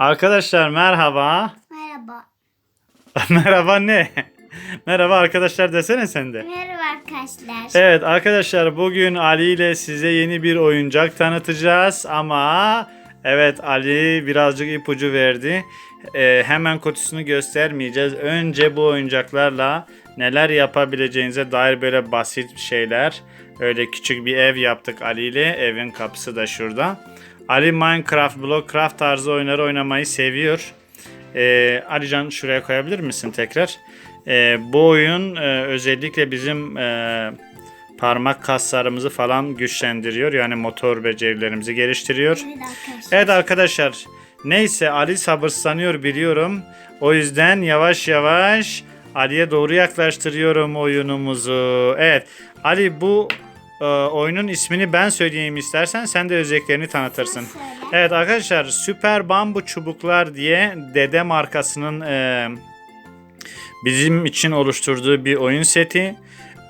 Arkadaşlar merhaba. Merhaba. merhaba ne? merhaba arkadaşlar desene sen de. Merhaba arkadaşlar. Evet arkadaşlar bugün Ali ile size yeni bir oyuncak tanıtacağız ama evet Ali birazcık ipucu verdi. Ee, hemen kutusunu göstermeyeceğiz. Önce bu oyuncaklarla neler yapabileceğinize dair böyle basit şeyler. Öyle küçük bir ev yaptık Ali ile. Evin kapısı da şurada. Ali Minecraft, Blockcraft tarzı oyunları oynamayı seviyor. Ee, Alican şuraya koyabilir misin tekrar? Ee, bu oyun e, özellikle bizim e, parmak kaslarımızı falan güçlendiriyor. Yani motor becerilerimizi geliştiriyor. Evet arkadaşlar. Evet arkadaşlar. Neyse Ali sabırsızlanıyor biliyorum. O yüzden yavaş yavaş Ali'ye doğru yaklaştırıyorum oyunumuzu. Evet Ali bu e, oyunun ismini ben söyleyeyim istersen sen de özelliklerini tanıtırsın. Evet arkadaşlar Süper Bambu Çubuklar diye Dede markasının e, bizim için oluşturduğu bir oyun seti.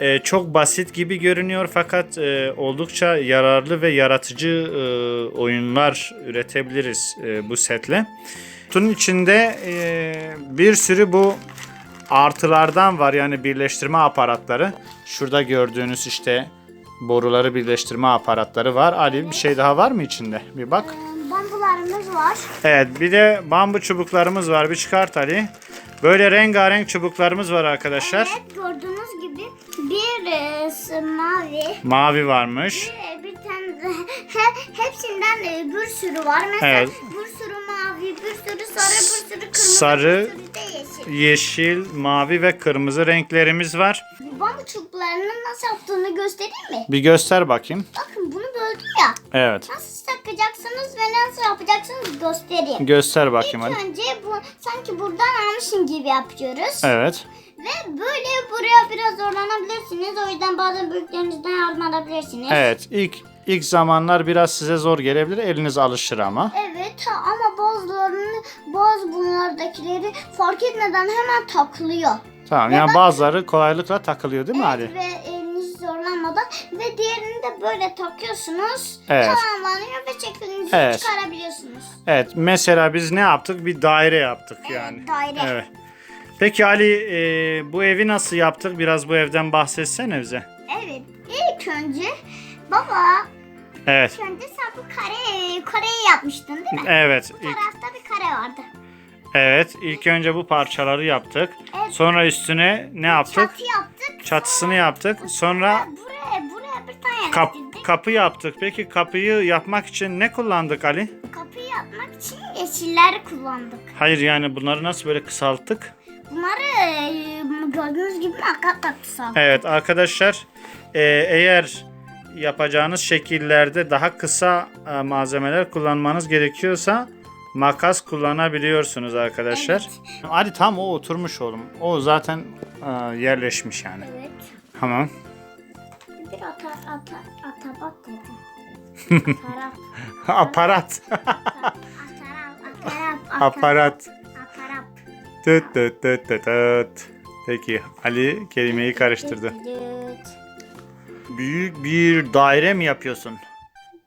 E, çok basit gibi görünüyor fakat e, oldukça yararlı ve yaratıcı e, oyunlar üretebiliriz e, bu setle. Kutunun içinde e, bir sürü bu artılardan var yani birleştirme aparatları. Şurada gördüğünüz işte boruları birleştirme aparatları var. Ali bir şey daha var mı içinde? Bir bak. Ee, Bambularımız var. Evet bir de bambu çubuklarımız var. Bir çıkart Ali. Böyle rengarenk çubuklarımız var arkadaşlar. Evet gördüğünüz gibi bir e, mavi, Mavi varmış. bir, de he, hepsinden e, bir sürü var. Mesela Evet. bir sürü mavi, bir sürü sarı, bir sürü kırmızı, Sarı. bir sürü de yeşil. Yeşil, mavi ve kırmızı renklerimiz var. Bu Bambu çubuklarının nasıl yaptığını göstereyim mi? Bir göster bakayım. Bakın bunu böldüm ya. Evet. Nasıl takacaksınız ve nasıl yapacaksınız göstereyim. Göster bakayım İlk hadi. önce bu sanki buradan almışım gibi yapıyoruz. Evet. Ve böyle buraya biraz zorlanabilirsiniz. O yüzden bazen büyüklerinizden yardım alabilirsiniz. Evet. İlk ilk zamanlar biraz size zor gelebilir. Eliniz alışır ama. Evet ama bazılarını bazı bunlardakileri fark etmeden hemen takılıyor. Tamam. Yani bazıları kolaylıkla takılıyor değil mi Ali? Evet, ve eliniz zorlanmadan ve diğerini de böyle takıyorsunuz. Evet. Tamamlanıyor ve şeklinizi Evet. çıkarabiliyorsunuz. Evet. Mesela biz ne yaptık? Bir daire yaptık yani. daire. Evet. Peki Ali e, bu evi nasıl yaptık? Biraz bu evden bahsetsene bize. Evet. İlk önce baba Evet. ilk önce sen bu kare, kareyi yapmıştın değil mi? Evet. Bu ilk- tarafta bir kare vardı. Evet, ilk önce bu parçaları yaptık. Evet. Sonra üstüne ne yaptık? Çatı yaptık. Çatısını yaptık. Sonra Buraya buraya bir tane kap, kapı yaptık. Peki kapıyı yapmak için ne kullandık Ali? Kapıyı yapmak için yeşilleri kullandık. Hayır yani bunları nasıl böyle kısalttık? Bunları e, gördüğünüz gibi makat tatlısı aldık. Evet arkadaşlar e, eğer yapacağınız şekillerde daha kısa e, malzemeler kullanmanız gerekiyorsa makas kullanabiliyorsunuz arkadaşlar. Ali tam o oturmuş oğlum. O zaten e, yerleşmiş yani. Evet. Tamam. Bir ata, ata, atabat dedim. Aparat. Aparat. Tüt tüt tüt. Peki Ali kelimeyi karıştırdı. Büyük bir daire mi yapıyorsun?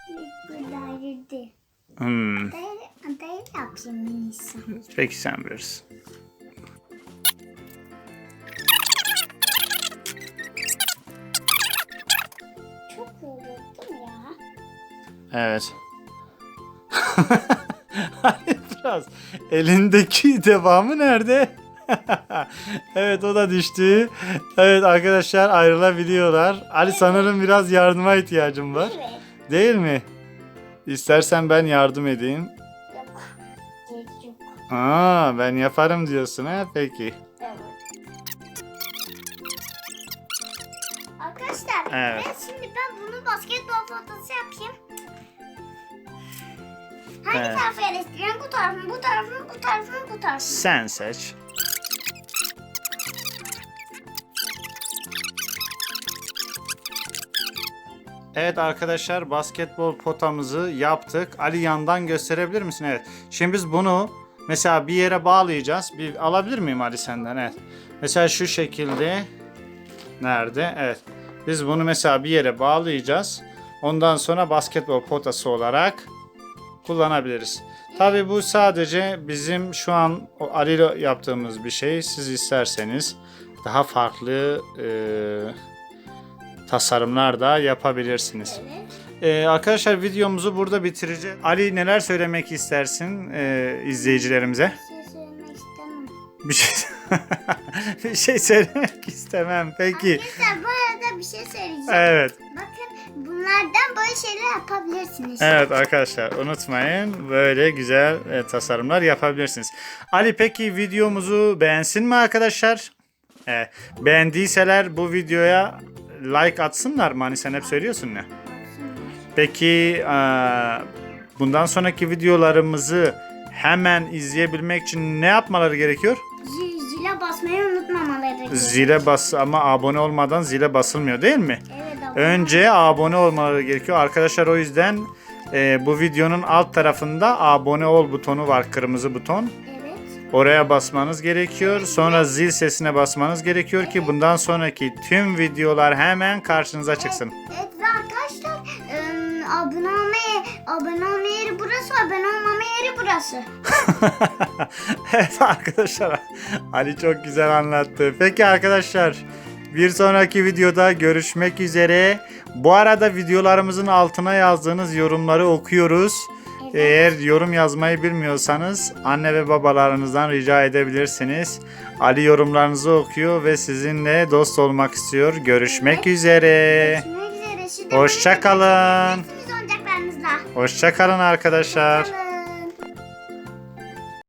Büyük bir dairede. Hmm. Daire, daire yapayım Nisa. Peki sen bilirsin. Çok yoruldum ya. Evet. Ali biraz elindeki devamı nerede? evet o da düştü. Evet arkadaşlar ayrılabiliyorlar. Ali sanırım biraz yardıma ihtiyacım var. Evet. Değil mi? İstersen ben yardım edeyim. Yok. Gerek yok. Aa ben yaparım diyorsun ha peki. Evet. Arkadaşlar Evet. ben şimdi ben bunu basketbol fotosu yapayım. Hangi Evet. tarafa yerleştireyim? Bu taraf mı? Bu taraf mı? Bu taraf mı? Bu taraf mı? Sen seç. Evet arkadaşlar basketbol potamızı yaptık. Ali yandan gösterebilir misin? Evet. Şimdi biz bunu mesela bir yere bağlayacağız. Bir alabilir miyim Ali senden? Evet. Mesela şu şekilde. Nerede? Evet. Biz bunu mesela bir yere bağlayacağız. Ondan sonra basketbol potası olarak kullanabiliriz. Tabi bu sadece bizim şu an Ali yaptığımız bir şey. Siz isterseniz daha farklı e, tasarımlar da yapabilirsiniz. Evet. E, arkadaşlar videomuzu burada bitireceğiz. Ali neler söylemek istersin e, izleyicilerimize? Bir şey söylemek istemem. Bir şey bir şey söylemek istemem. Peki. Arkadaşlar bu arada bir şey söyleyeceğim. Evet. Bakın bunlardan böyle şeyler yapabilirsiniz. Evet arkadaşlar unutmayın böyle güzel e, tasarımlar yapabilirsiniz. Ali peki videomuzu beğensin mi arkadaşlar? E, beğendiyseler bu videoya like atsınlar mı? Hani sen hep söylüyorsun ne? Peki e, bundan sonraki videolarımızı hemen izleyebilmek için ne yapmaları gerekiyor? Zil- Zile basmayı unutmamaları gerekiyor. Zile bas ama abone olmadan zile basılmıyor değil mi? Evet abone Önce abone olmaları gerekiyor. Arkadaşlar o yüzden e, bu videonun alt tarafında abone ol butonu var. Kırmızı buton. Evet. Oraya basmanız gerekiyor. Sonra zil sesine basmanız gerekiyor ki bundan sonraki tüm videolar hemen karşınıza çıksın. Evet ve arkadaşlar ım, abone olmayı abone olma yeri burası abone olmama yeri burası. evet arkadaşlar Ali çok güzel anlattı. Peki arkadaşlar bir sonraki videoda görüşmek üzere. Bu arada videolarımızın altına yazdığınız yorumları okuyoruz. Eğer yorum yazmayı bilmiyorsanız anne ve babalarınızdan rica edebilirsiniz. Ali yorumlarınızı okuyor ve sizinle dost olmak istiyor. Görüşmek üzere. Görüşmek üzere. Şimdi Hoşça kalın. Siz oyuncaklarınızla. Hoşça kalın arkadaşlar. Kalın.